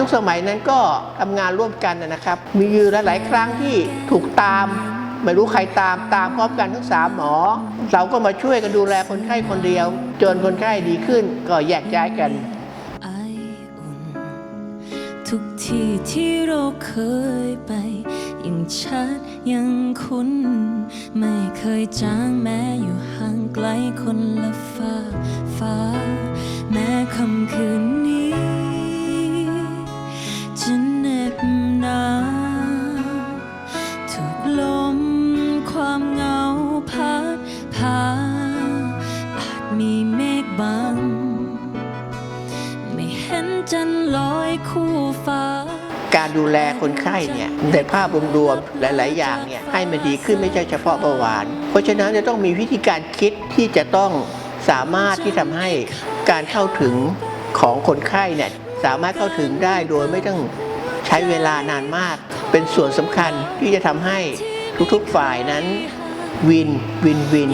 ยุคสมัยนั้นก็ทำงานร่วมกันนะครับ มีอยู่หลาย ๆ ครั้งที่ถูกตามไม่รู้ใครตามตามพร้อมกันทั้งสามหมอ เราก็มาช่วยกันดูแลคนไข้คนเดียว จนคนไข้ดีขึ้นก็แยกย้ายกัน ทุกที่ที่เราเคยไปยังชัดยังคุ้น ไม่เคยจางแม้อยู่ห่างไกลคนละฟ้าฟ้า แม้คำ รวมๆหลาย ๆ อย่างเนี่ยให้มันดีขึ้นไม่ใช่เฉพาะเบาหวาน เพราะฉะนั้นจะต้องมีวิธีการคิดที่จะต้องสามารถที่ทำให้การเข้าถึงของคนไข้เนี่ยสามารถเข้าถึงได้โดยไม่ต้องใช้เวลานานมาก เป็นส่วนสำคัญที่จะทำให้ทุกๆฝ่ายนั้นวินวินวิน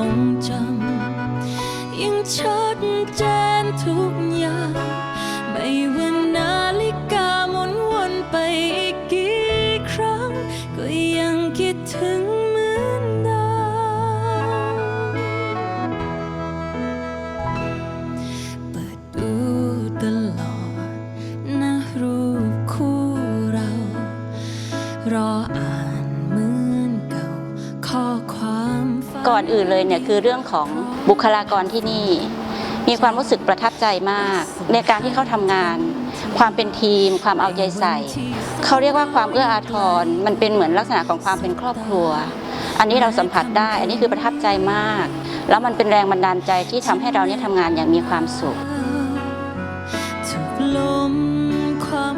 ทรงจำยังชัดเจนทุก ก่อนอื่นเลยเนี่ยคือเรื่องของบุคลากรที่นี่ มีความรู้สึกประทับใจมาก ในการที่เขาทำงาน ความเป็นทีม ความเอาใจใส่ เขาเรียกว่าความเอื้ออาทร มันเป็นเหมือนลักษณะของความเป็นครอบครัว อันนี้เราสัมผัสได้ อันนี้คือประทับใจมาก แล้วมันเป็นแรงบันดาลใจที่ทำให้เราเนี่ยทำงานอย่างมีความสุขถูกลมความ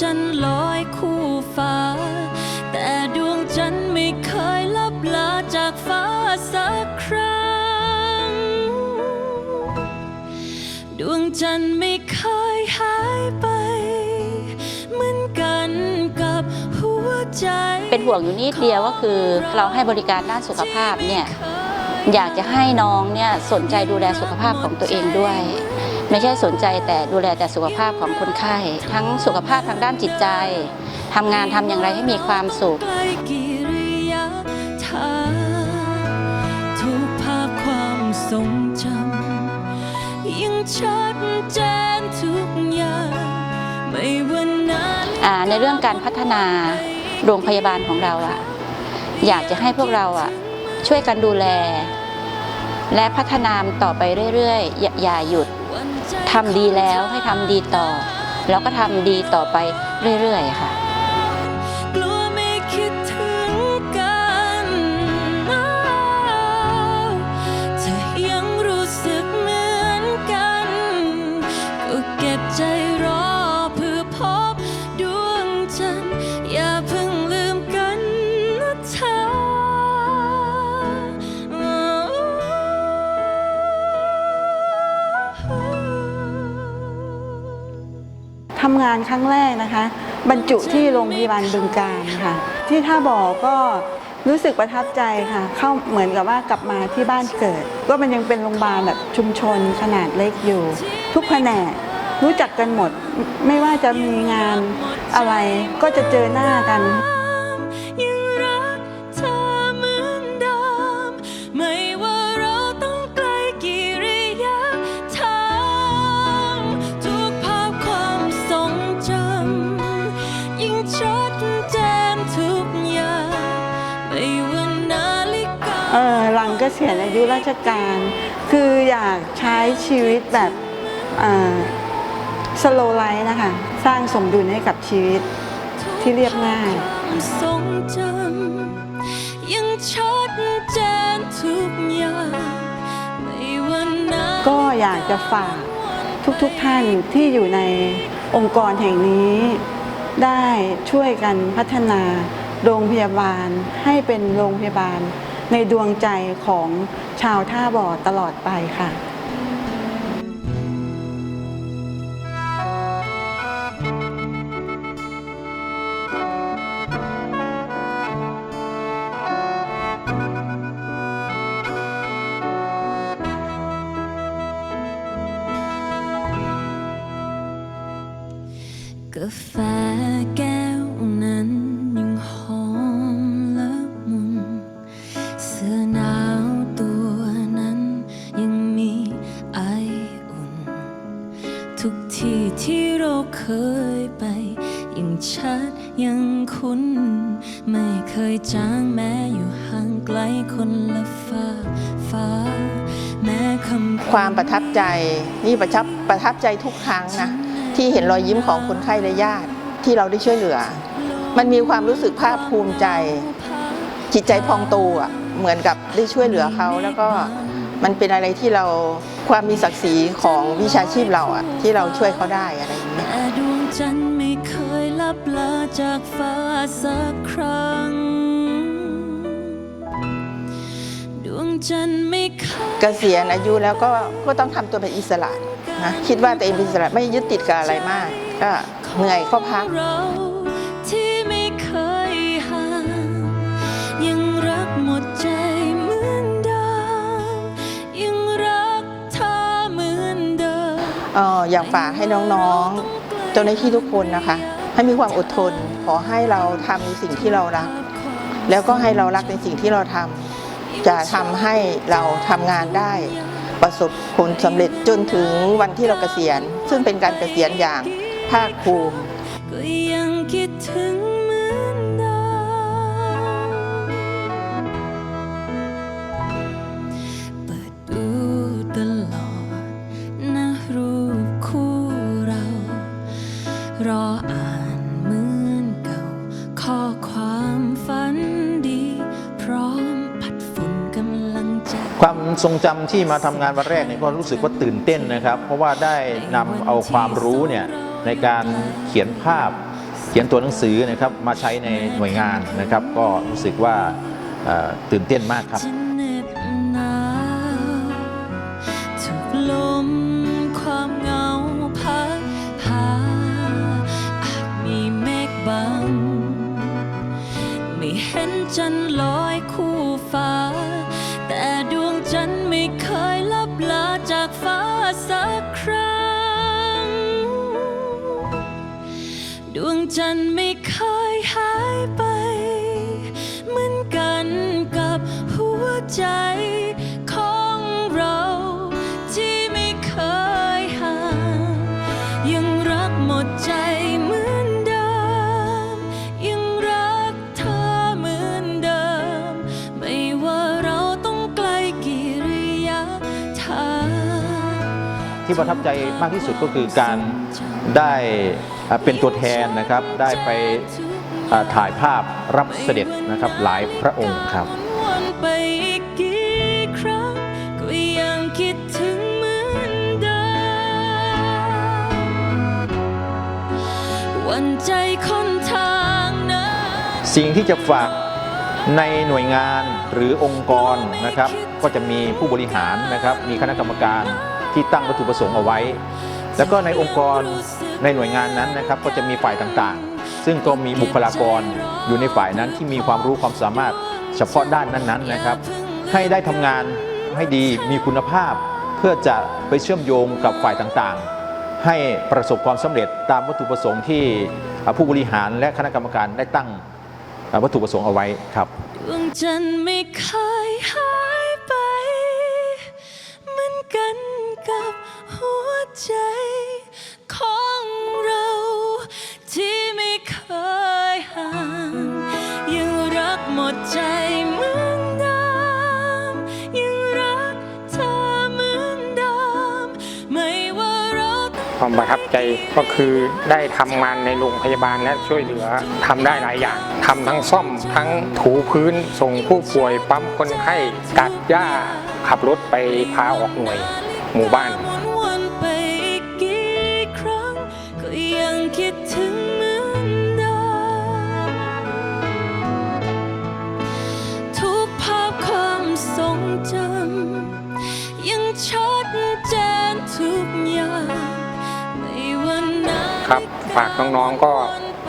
จันทร์ลอยคู่ฟ้า แต่ดวงจันทร์ไม่เคยลับลาจากฟ้าสักครั้ง ดวงจันทร์ไม่เคยหายไป เหมือนกันกับหัวใจ เป็นห่วงอยู่นิดเดียวก็คือเราให้บริการด้านสุขภาพเนี่ยอยากจะให้น้องเนี่ยสนใจดูแลสุขภาพของตัวเองด้วย ไม่ใช่สนใจแต่ดูแลแต่สุขภาพของคนไข้ ทั้งสุขภาพทางด้านจิตใจทำงานทำอย่างไรให้มีความสุขไกลกี่ระยะทางทุกภาพความทรงจำยังชัดเจนทุกอย่างไม่ว่านาฬิกาอ่าในเรื่องการพัฒนาโรงพยาบาลของเราอะอยากจะให้พวกเราอะช่วยกันดูแล และพัฒนาต่อไปเรื่อยๆ อย่าอย่าหยุด ทำดีแล้วให้ทำดีต่อ แล้วก็ทำดีต่อไปเรื่อยๆค่ะำงานครั้งแรกนะคะ บรรจุที่โรงพยาบาลบึงการค่ะ ที่ท่าบ่อก็รู้สึกประทับใจค่ะ เข้าเหมือนกับว่ากลับมาที่บ้านเกิด ก็มันยังเป็นโรงพยาบาลแบบชุมชนขนาดเล็กอยู่ ทุกแผนกรู้จักกันหมด ไม่ว่าจะมีงานอะไรก็จะเจอหน้ากัน กษียณอายุราชการ คืออยากใช้ชีวิตแบบสโลไลฟ์นะคะ สร้างสมดุลให้กับชีวิตที่เรียบง่ายความทรงจำยังชัดเจนทุกอย่างไม่ว่านาก็อยากจะฝากทุกๆทท่านที่อยู่ในองค์กรแห่งนี้ ได้ช่วยกันพัฒนาโรงพยาบาลให้เป็นโรงพยาบาล ในดวงใจของชาวท่าบ่อตลอดไปค่ะ จางแม้อยู่ห่างไกลคนละฟ้าฟ้า แม้คำความประทับใจนี่ประทับประทับใจทุกครั้งนะที่เห็นรอยยิ้มของคนไข้และญาติที่เราได้ช่วยเหลือ มันมีความรู้สึกภาคภูมิใจ จิตใจพองโตอะเหมือนกับได้ช่วยเหลือเขาแล้วก็มันเป็นอะไรที่เราความมีศักดิ์ศรีของวิชาชีพเราอะที่เราช่วยเขาได้อะไรอย่างเงี้ยแต่ดวงจันทร์ไม่เคยลับลาจากฟ้าสักครั้ง จันทร์ไม่เคยเกษียณอายุแล้วก็ก็ต้องทำตัวเป็นอิสระนะคิดว่าตัวเองเป็นอิสระไม่ยึดติดกับอะไรมาก ก็เหนื่อยก็พักเราที่ไม่เคยห่างยังรักหมดใจเหมือนเดิมยังรักเธอเหมือนเดิมเอ่ออยากฝากให้น้องๆเจ้าหน้าที่ทุกคนนะคะ ให้มีความอดทนขอให้เราทำในสิ่งที่เรารัก แล้วก็ให้เรารักในสิ่งที่เราทำ จะทำให้เราทำงานได้ ประสบผลสำเร็จจนถึงวันที่เราเกษียณ ซึ่งเป็นการเกษียณอย่างภาคภูมิก็ยังคิดถึง ทรงจำที่มาทำงานวันแรกเนี่ยก็รู้สึกว่าตื่นเต้นนะครับ เพราะว่าได้นำเอาความรู้เนี่ยในการเขียนภาพ เขียนตัวหนังสือนะครับมาใช้ในหน่วยงานนะครับ ก็รู้สึกว่าตื่นเต้นมากครับ ไม่เห็นจันลอยคู่ฟ้า แต่ดวงจันไม่เคยลับลาจากฟ้าสักครั้ง ดวงจันไม่เคยหายไป เหมือนกันกับหัวใจ ที่ประทับใจมากที่สุดก็คือการได้เป็นตัวแทนนะครับ ได้ไปถ่ายภาพรับเสด็จนะครับหลายพระองค์ครับสิ่งที่จะฝากในหน่วยงานหรือองค์กรนะครับ ก็จะมีผู้บริหารนะครับ มีคณะกรรมการ ที่ตั้งวัตถุประสงค์เอาไว้ แล้วก็ในองค์กรในหน่วยงานนั้นนะครับก็จะมีฝ่ายต่างๆ ซึ่งก็มีบุคลากรอยู่ในฝ่ายนั้นที่มีความรู้ความสามารถเฉพาะด้านนั้นๆนะครับ ให้ได้ทำงานให้ดีมีคุณภาพ เพื่อจะไปเชื่อมโยงกับฝ่ายต่างๆ ให้ประสบความสำเร็จตามวัตถุประสงค์ที่ผู้บริหารและคณะกรรมการได้ตั้งวัตถุประสงค์เอาไว้ครับดวงจันทร์ไม่เคยหาย ใจของเราที่ไม่เคยห่างยังรักหมดใจเหมือนเดิมยังรักเธอเหมือนเดิมไม่ว่าเราความประทับใจก็คือได้ทำงานในโรงพยาบาลและช่วยเหลือทำได้หลายอย่างทำทั้งซ่อมทั้งถูพื้นส่งผู้ป่วยปั๊มคนไข้ตัดหญ้าขับรถไปพาออกหน่วยหมู่บ้าน ครับฝากน้องๆก็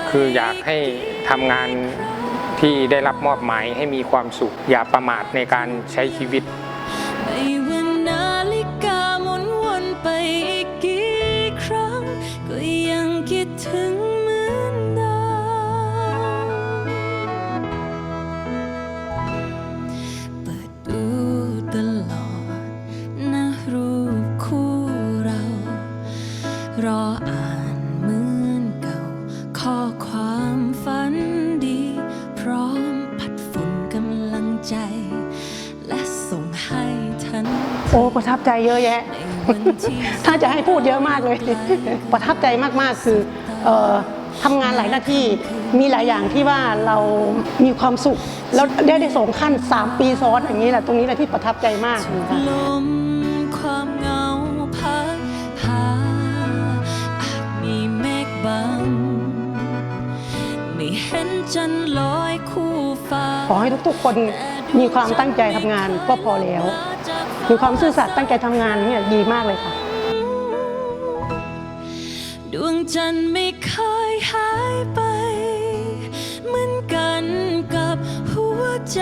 คืออยากให้ทำงานที่ได้รับมอบหมายให้มีความสุข อย่าประมาทในการใช้ชีวิต ทับใจเยอะแยะในวันที่ถ้าจะให้พูดเยอะมากเลย ประทับใจมากๆคือเอ่อทำงานหลายหน้าที่มีหลายอย่างที่ว่าเรามีความสุข แล้วได้ได้สองขั้น 3 ปีซ้อนอย่างนี้แหละตรงนี้แหละที่ประทับใจมากเลยค่ะลมความเหงาพัดพาอาจมีเมฆบังไม่เห็นจันทร์ลอยคู่ฟ้าขอให้ทุกๆคนมีความตั้งใจทำงานก็พอแล้ว มีความซื่อสัตย์ตั้งใจทำงานเนี่ยดีมากเลยค่ะ ดวงจันทร์ไม่เคยหายไป เหมือนกันกับหัวใจ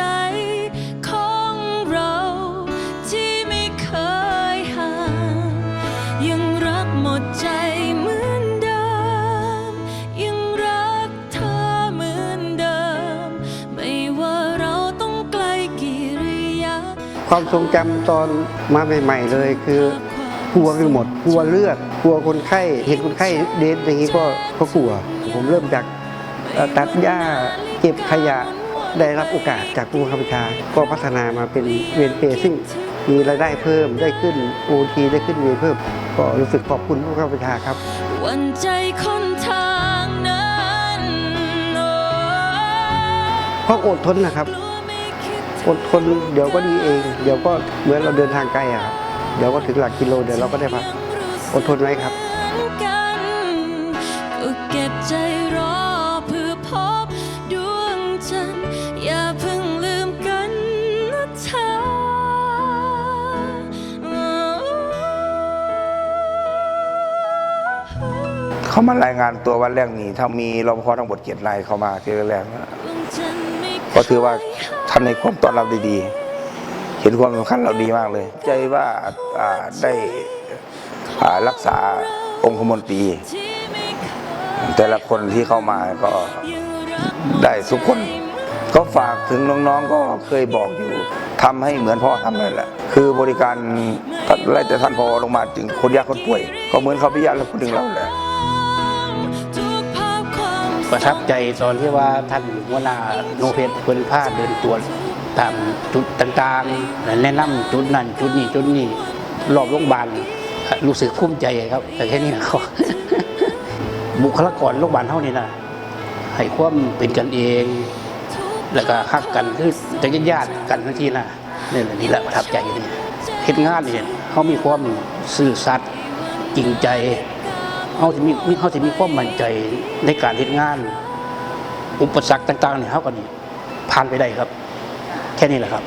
ความทรงจำตอนมาใหม่ๆเลยคือกลัวไปหมดกลัวเลือดกลัวคนไข้เห็นคนไข้เดทอย่างนี้ก็ก็กลัว ผมเริ่มจากเอ่อตัดหญ้าเก็บขยะได้รับโอกาสจากผู้บังคับบัญชาก็พัฒนามาเป็นเวรเปรย์ซึ่งมีรายได้เพิ่มได้ขึ้นโอทีได้ขึ้นเวรเพิ่ม ก็รู้สึกขอบคุณผู้บังคับบัญชาครับวันใจคนทางนั้นโอ้เพราะอดทนนะครับกลัวไม่คิด อดทนเดี๋ยวก็ดีเอง เดี๋ยวก็เหมือนเราเดินทางไกลอะครับเดี๋ยวก็ถึงหลักกิโลเดี๋ยวเราก็ได้พักอดทนไว้ครับกันก็เก็บใจรอเพื่อพบดวงจันทร์อย่าเพิ่งลืมกันนะเธอเขามารายงานตัววันแรกนี่ถ้ามีรปภทั้งหมดเจ็ดนายเข้ามาทีแรก ก็ถือว่าท่านในความต้อนรับดีๆ เห็นความสำคัญเราดีมากเลย ใจว่าาได้ารักษาองคมนตรี แต่ละคนที่เข้ามาก็ได้ทุกคน ก็ฝากถึงน้องๆก็เคยบอกอยู่ทำให้เหมือนพ่อทำนั่นแหละ คือบริการไล่แต่ท่านพอลงมาถึงคนยากคนป่วย ก็เหมือนเขาพิยาและคนถึงเราแหละ ประทับใจตอนที่ว่าท่านหัวหน้าโนเพชรเพิ่นพาเดินตรวจตามจุดต่างๆ แนะนำจุดนั้นจุดนี้จุดนี้รอบโรงพยาบาลรู้สึกภูมิใจครับ แต่แค่นี้ก็บุคลากรโรงพยาบาลเท่านี้นะให้ความเป็นกันเอง แล้วก็ฮักกันคือจะญาติๆกันทั้งที่นะนี่แหละนี่แหละประทับใจนี่เฮ็ดงานเนี่ยเขามีความซื่อสัตย์จริงใจ เขาจะมีเขาจะมีความมั่นใจในการเฮ็ดงาน อุปสรรคต่างๆเนี่ยเขาก็นี่ผ่านไปได้ครับ แค่นี้แหละครับ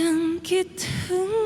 ยังคิดถึง